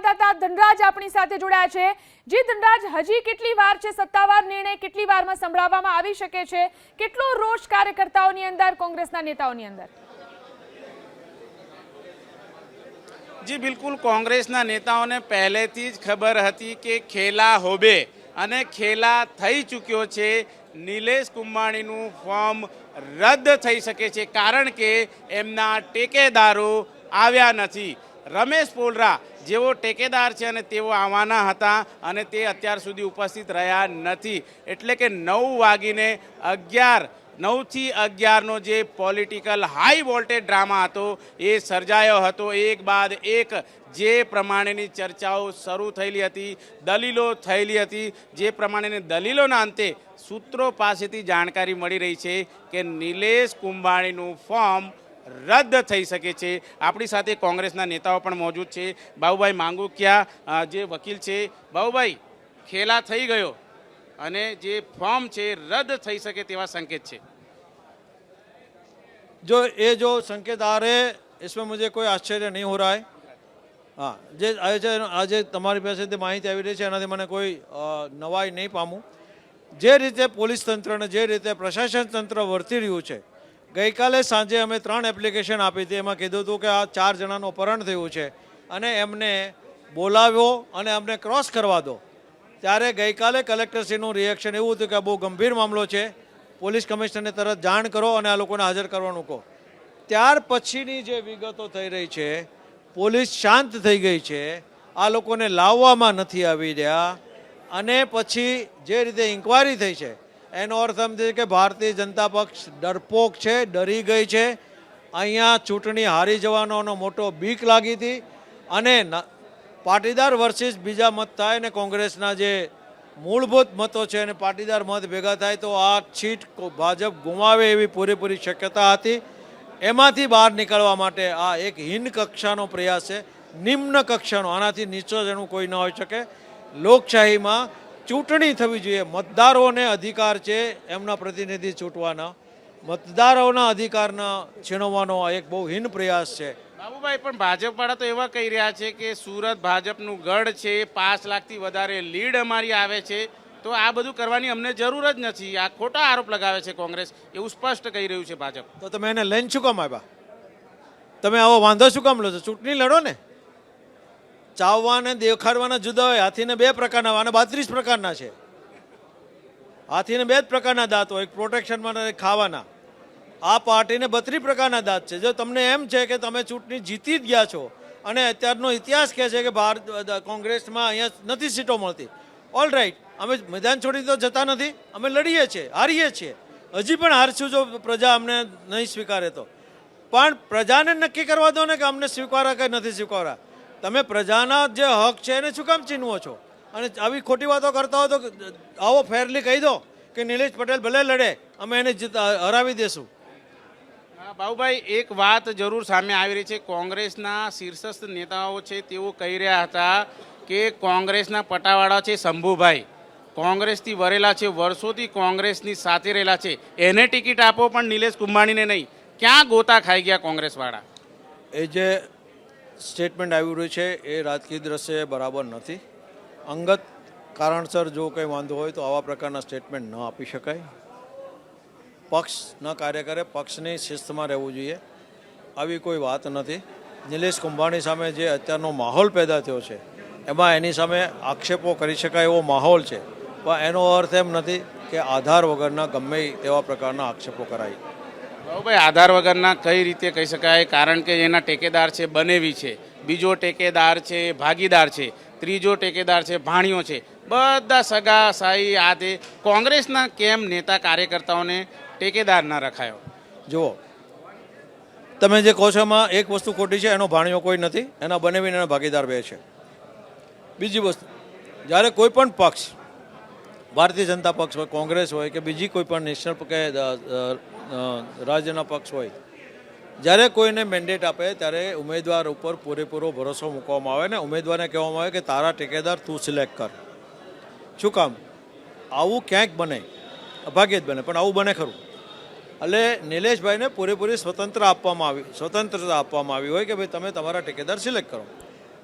સંવાદદાતા ધનરાજ આપણી સાથે જોડાયા છે. જી ધનરાજ, હજી કેટલી વાર છે સત્તાવાર નિર્ણય કેટલી વારમાં સંભળાવવામાં આવી શકે છે? કેટલો રોષ કાર્યકર્તાઓની અંદર, કોંગ્રેસના નેતાઓની અંદર? જી, બિલકુલ. કોંગ્રેસના નેતાઓને પહેલેથી જ ખબર હતી કે ખેલા હોબે અને ખેલા થઈ ચૂક્યો છે. નિલેશ કુંભાણીનું ફોર્મ રદ થઈ શકે છે કારણ કે એમના ટેકેદારો આવ્યા નથી. રમેશ પોલરા જેઓ ટેકેદાર છે અને તેઓ આવવાના હતા અને તે અત્યાર સુધી ઉપસ્થિત રહ્યા નથી. એટલે કે નવ વાગીને અગિયાર, નવથી અગિયારનો જે પોલિટિકલ હાઈ વોલ્ટેજ ડ્રામા હતો, એ સર્જાયો હતો. એક બાદ એક જે પ્રમાણેની ચર્ચાઓ શરૂ થયેલી હતી, દલીલો થયેલી હતી, જે પ્રમાણેની દલીલોના અંતે સૂત્રો પાસેથી જાણકારી મળી રહી છે કે નિલેશ કુંભાણીનું ફોર્મ રદ થઈ શકે છે આપણી સાથે કોંગ્રેસના નેતાઓ પણ મોજૂદ છે બાબુભાઈ માંગુકિયા અ, જે વકીલ છે બાબુભાઈ ખેલા થઈ ગયો અને જે ફોર્મ છે રદ થઈ શકે તેવા સંકેત છે जो ये जो संकेत आ रहे हैं इसमें मुझे कोई आश्चर्य नहीं हो रहा है હા જે આજે આજે તમારી પાસેથી માહિતી આવી રહી છે એનાથી મને કોઈ અ, નવાઈ નહીં પામું જે રીતે પોલીસ તંત્રને જે રીતે પ્રશાસન તંત્ર વર્તી રહ્યું છે ગઈકાલે સાંજે અમે ત્રણ એપ્લિકેશન આપી હતી. એમાં કીધું હતું કે આ ચાર જણાનું અપહરણ થયું છે અને એમને બોલાવ્યો અને અમને ક્રોસ કરવા દો. ત્યારે ગઈકાલે કલેક્ટરશ્રીનું રિએક્શન એવું હતું કે બહુ ગંભીર મામલો છે. પોલીસ કમિશનરને તરત જાણ કરો અને આ લોકોને હાજર કરવાનું કહો. ત્યાર પછીની જે વિગતો થઈ રહી છે, પોલીસ શાંત થઈ ગઈ છે. આ લોકોને લાવવામાં નથી આવી રહ્યા. અને પછી જે રીતે ઇન્કવાયરી થઈ છે એનો અર્થ એમ છે કે ભારતીય જનતા પક્ષ ડરપોક છે, ડરી ગઈ છે. અહીંયા ચૂંટણી હારી જવાનો મોટો બીક લાગી હતી અને પાટીદાર વર્સિસ બીજા મત થાય ને કોંગ્રેસના જે મૂળભૂત મતો છે અને પાટીદાર મત ભેગા થાય તો આ છીટ ભાજપ ગુમાવે એવી પૂરેપૂરી શક્યતા હતી. એમાંથી બહાર નીકળવા માટે આ એક હિન કક્ષાનો પ્રયાસ છે, નિમ્ન કક્ષાનો. આનાથી નીચો જેનું કોઈ ન હોઈ શકે. લોકશાહીમાં ચૂંટણી થવી જોઈએ. મતદારોને અધિકાર છે એમના પ્રતિનિધિ ચૂંટવાના. મતદારોના અધિકારના છીણવવાનો આ એક બહુ હીન પ્રયાસ છે. બાબુભાઈ પણ ભાજપવાળા તો એવા કહી રહ્યા છે કે સુરત ભાજપનું ગઢ છે પાંચ લાખથી વધારે લીડ અમારી આવે છે. તો આ બધું કરવાની અમને જરૂર જ નથી. આ ખોટા આરોપ લગાવે છે કોંગ્રેસ. એવું સ્પષ્ટ કહી રહ્યું છે ભાજપ. તો તમે એને લઈને શું કામ આવ્યા તમે આવો વાંધો શું કામ લો છો? ચૂંટણી લડો ને. ચાવવાને, દેખાડવાના જુદા હોય. હાથીને બે પ્રકારના અને બાત્રીસ પ્રકારના છે. હાથીને બે જ પ્રકારના દાંત હોય. પ્રોટેક્શન માટે ખાવાના. આ પાર્ટીને બત્રીસ પ્રકારના દાંત છે. જો તમને એમ છે કે તમે ચૂંટણી જીતી જ ગયા છો અને અત્યારનો ઇતિહાસ કહે છે કે ભારત કોંગ્રેસમાં અહીંયા નથી સીટો મળતી. ઓલ રાઈટ અમે મેદાન છોડી તો જતા નથી. અમે લડીએ છીએ, હારીએ છીએ. હજી પણ હારશું જો પ્રજા અમને નહીં સ્વીકારે તો. પણ પ્રજાને નક્કી કરવા દો ને કે અમને સ્વીકારા કે નથી સ્વીકારા. તમે પ્રજાના જે હક છે એને શું કામ ચીનવો છો? અને આવી ખોટી વાતો કરતા હો તો આવો ફેરલી કહી દો કે નિલેશ પટેલ ભલે લડે અમે એને જીત હરાવી દેશું. હા, બાબુભાઈ એક વાત જરૂર સામે આવી રહી છે. કોંગ્રેસના શીર્ષસ્થ નેતાઓ છે તેઓ કહી રહ્યા હતા કે કોંગ્રેસના પટાવાળા છે શંભુભાઈ. કોંગ્રેસથી વરેલા છે વર્ષોથી કોંગ્રેસની સાથે રહેલા છે. એને ટિકિટ આપો પણ નિલેશ કુંભાણીને નહીં. ક્યાં ગોતા ખાઈ ગયા કોંગ્રેસવાળા? એ જે સ્ટેટમેન્ટ આવી રહ્યું છે, એ રાજકીય દ્રશ્યએ બરાબર નથી. અંગત કારણસર જો કંઈ વાંધો હોય તો આવા પ્રકારના સ્ટેટમેન્ટ ન આપી શકાય. પક્ષના કાર્યકરે પક્ષની શિસ્તમાં રહેવું જોઈએ. આવી કોઈ વાત નથી. નિલેશ કુંભાણી સામે જે અત્યારનો માહોલ પેદા થયો છે, એમાં એની સામે આક્ષેપો કરી શકાય એવો માહોલ છે. પણ એનો અર્થ એમ નથી કે આધાર વગરના ગમે તેવા પ્રકારના આક્ષેપો કરાય. બાબુભાઈ આધાર વગરના કઈ રીતે કહી શકાય? કારણ કે એના ટેકેદાર છે, બનેવી છે. બીજો ટેકેદાર છે, ભાગીદાર છે. ત્રીજો ટેકેદાર છે, ભાણિયો છે. બધા સગા સાઈ આ તે કોંગ્રેસના કેમ નેતા કાર્યકર્તાઓને ટેકેદાર ના રખાયો? જુઓ, તમે જે કહો છો એમાં એક વસ્તુ ખોટી છે, એનો ભાણિયો કોઈ નથી, એના બનેવીને એના ભાગીદાર બે છે. બીજી વસ્તુ, જ્યારે કોઈ પણ પક્ષ, ભારતીય જનતા પક્ષ હોય, કોંગ્રેસ હોય કે બીજી કોઈ પણ નેશનલ કે રાજ્યના પક્ષ હોય. જ્યારે કોઈને મેન્ડેટ આપે, ત્યારે ઉમેદવાર ઉપર પૂરેપૂરો ભરોસો મૂકવામાં આવે ને ઉમેદવારને કહેવામાં આવે કે તારા ટેકેદાર તું સિલેક્ટ કર. શું કામ? આવું ક્યાંક બને? અભાગ્યે જ બને, પણ આવું બને ખરું. એટલે નિલેશભાઈને પૂરેપૂરી સ્વતંત્ર આપવામાં આવી, સ્વતંત્રતા આપવામાં આવી હોય કે ભાઈ તમે તમારા ટેકેદાર સિલેક્ટ કરો.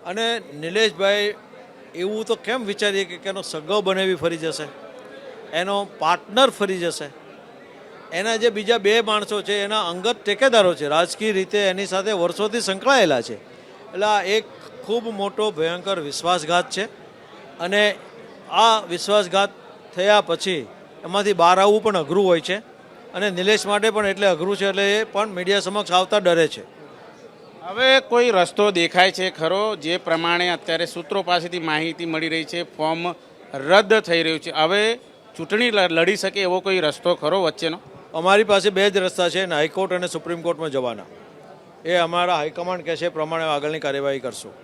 અને નિલેશભાઈ એવું તો કેમ વિચારીએ કે એનો સગો બનેવી ફરી જશે? એનો પાર્ટનર ફરી જશે? એના જે બીજા બે માણસો છે, એના અંગત ટેકેદારો છે, રાજકીય રીતે એની સાથે વર્ષોથી સંકળાયેલા છે. એટલે આ એક ખૂબ મોટો ભયંકર વિશ્વાસઘાત છે અને આ વિશ્વાસઘાત થયા પછી એમાંથી બહાર આવવું પણ અઘરું હોય છે અને નિલેશ માટે પણ એટલે અઘરું છે, એટલે એ પણ મીડિયા સમક્ષ આવતા ડરે છે. હવે કોઈ રસ્તો દેખાય છે ખરો? જે પ્રમાણે અત્યારે સૂત્રો પાસેથી માહિતી મળી રહી છે, ફોર્મ રદ થઈ રહ્યું છે. હવે ચૂંટણી લડી શકે એવો કોઈ રસ્તો ખરો વચ્ચેનો? અમારી પાસે બે જ રસ્તા છે હાઈકોર્ટ અને સુપ્રીમ કોર્ટમાં જવાના. એ અમારા હાઈકમાન્ડ કહે છે એ પ્રમાણે આગળની કાર્યવાહી કરશું.